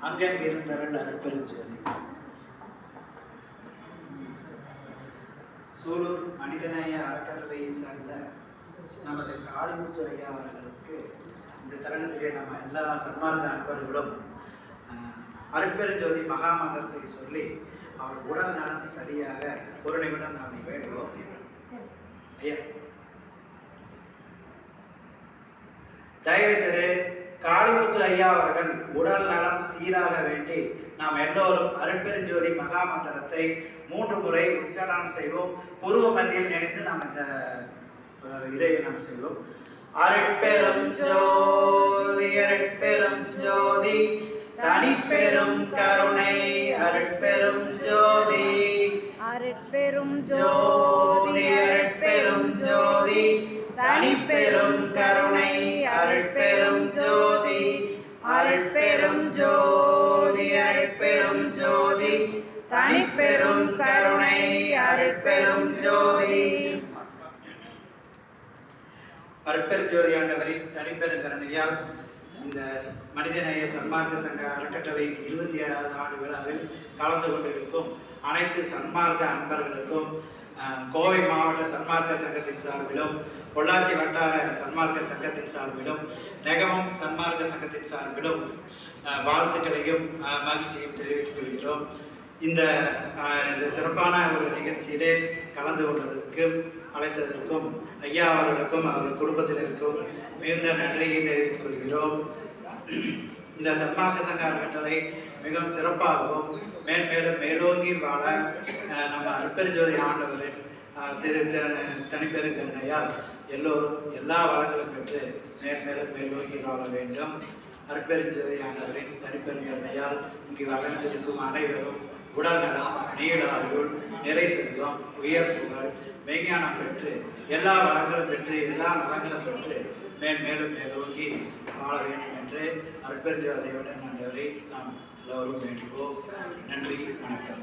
அங்கங்கே இருந்தவர்கள் அருட்பெருஞ்சோதி. சூலூர் மனிதநேய அறக்கட்டளையை சார்ந்த நமது காளிமுத்துரையா அவர்களுக்கு இந்த தருணத்திலே நம்ம எல்லா சன்மார்ந்த அன்பர்களும் அஹ், அருட்பெருஞ்சோதி மகாமந்திரத்தை சொல்லி அவர் உடல் நலம் சரியாக ஒரு நிமிடம் நாம் வேண்டுவோம் ஐயா. தயவு காளிமுத்து ஐயா அவர்கள் உடல் நலம் சீராக வேண்டி நாம் எல்லோரும் அருட்பெருஞ்சோதி மகாமந்திரத்தை மூன்று முறை உச்சாரணம் செய்வோம். பூர்வ மத்தியில் நினைத்து நாம் இந்த இதை நாம் செய்வோம். அருட்பெரும் ஜோதி அருட்பெரும் ஜோதி தனிப்பெரும் கருணை அருட்பெரும் ஜோதி. அருட்பெரும் ஜோதி அருட்பெரும் ஜோதி தனிப்பெரும் கருணை அருட்பெரும் அருட்பெரும் ஜோதி அருட்பெரும் ஜோதி. தனிப்பெரும் கருணை அருட்பெரும் ஜோதி. அருட்பெருஞ்சோதி ஆண்டவரின் தனிப்பெருங்கரணையால் இந்த மனிதநேய சன்மார்க்க சங்க அறக்கட்டளையின் இருபத்தி ஏழாவது ஆண்டு விழாவில் கலந்து கொண்டிருக்கும் அனைத்து சன்மார்க்க அன்பர்களுக்கும் கோவை மாவட்ட சன்மார்க்க சங்கத்தின் சார்பிலும் பொள்ளாச்சி வட்டார சன்மார்க்க சங்கத்தின் சார்பிலும் நெகமம் சன்மார்க்க சங்கத்தின் சார்பிலும் வாழ்த்துக்களையும் மகிழ்ச்சியையும் தெரிவித்துக் கொள்கிறோம். இந்த இந்த சிறப்பான ஒரு நிகழ்ச்சியிலே கலந்து கொண்டதற்கும் அழைத்ததற்கும் ஐயா அவர்களுக்கும் அவர்கள் குடும்பத்தினருக்கும் மிகுந்த நன்றியை தெரிவித்துக் கொள்கிறோம். இந்த சன்மார்க்க சங்க அறக்கட்டளை மிகவும் சிறப்பாகவும் மேன்மேலும் மேலோங்கி வாழ நம்ம அருப்பெருஞ்சோதி ஆண்டவரின் திரு தனிப்பெருங்கண்ணையால் எல்லோரும் எல்லா வளங்களும் பெற்று மேன்மேலும் மேலோங்கி வாழ வேண்டும். அருட்பெருஞ்சோதி ஆண்டவரின் இங்கு வளர்ந்திருக்கும் அனைவரும் உடல் நலம் நீளாயுள் நிறை செல்வம் உயர் புகழ் மெய்ஞானம் பெற்று எல்லா வளங்களும் பெற்று எல்லா நலங்களும் பெற்று மேன்மேலும் மேலோக்கி வாழ வேண்டும் என்று அற்பெருஞ்சோதையுடன் ஆண்டவரை நாம் எல்லோரும் வேண்டுவோம். நன்றி வணக்கம்.